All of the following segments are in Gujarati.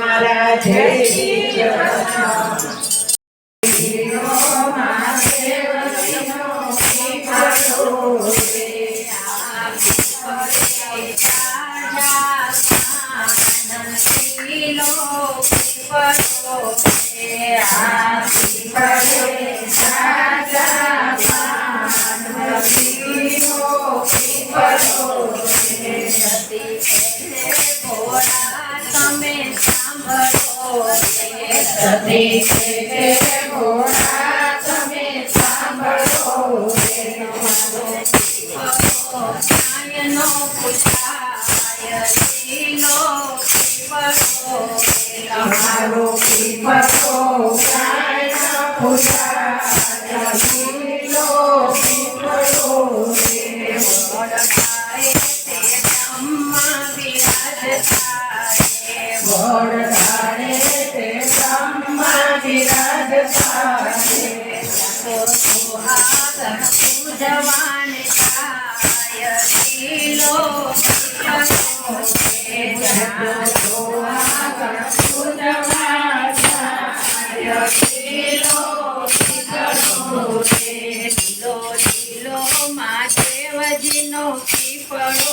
મારા જય Shri Thank you. Satri Sekhe ઢીલો ઢીલો મહાદેવજીનો પીપળો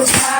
close my eyes.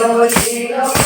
don't see no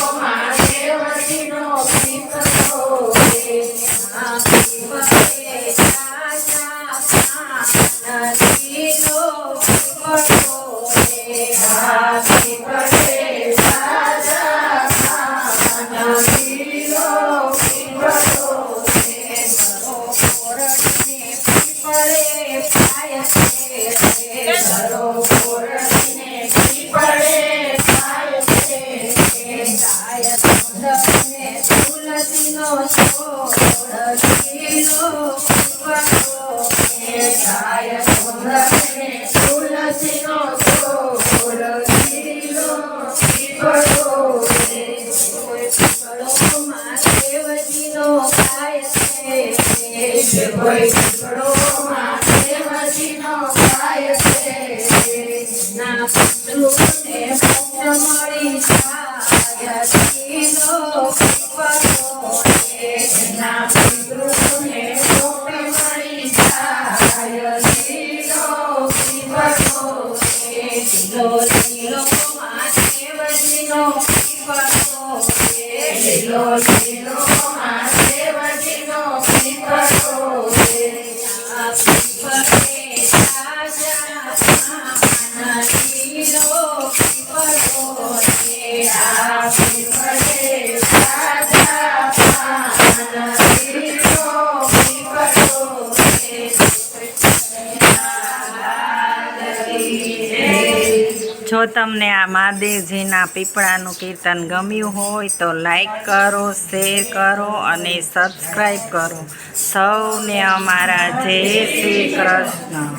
grace. જો તમને આ મહાદેવજીના પીપળાનું કીર્તન ગમ્યું હોય તો લાઈક કરો, શેર કરો અને સબસ્ક્રાઈબ કરો. સૌને અમારા જય શ્રી કૃષ્ણ.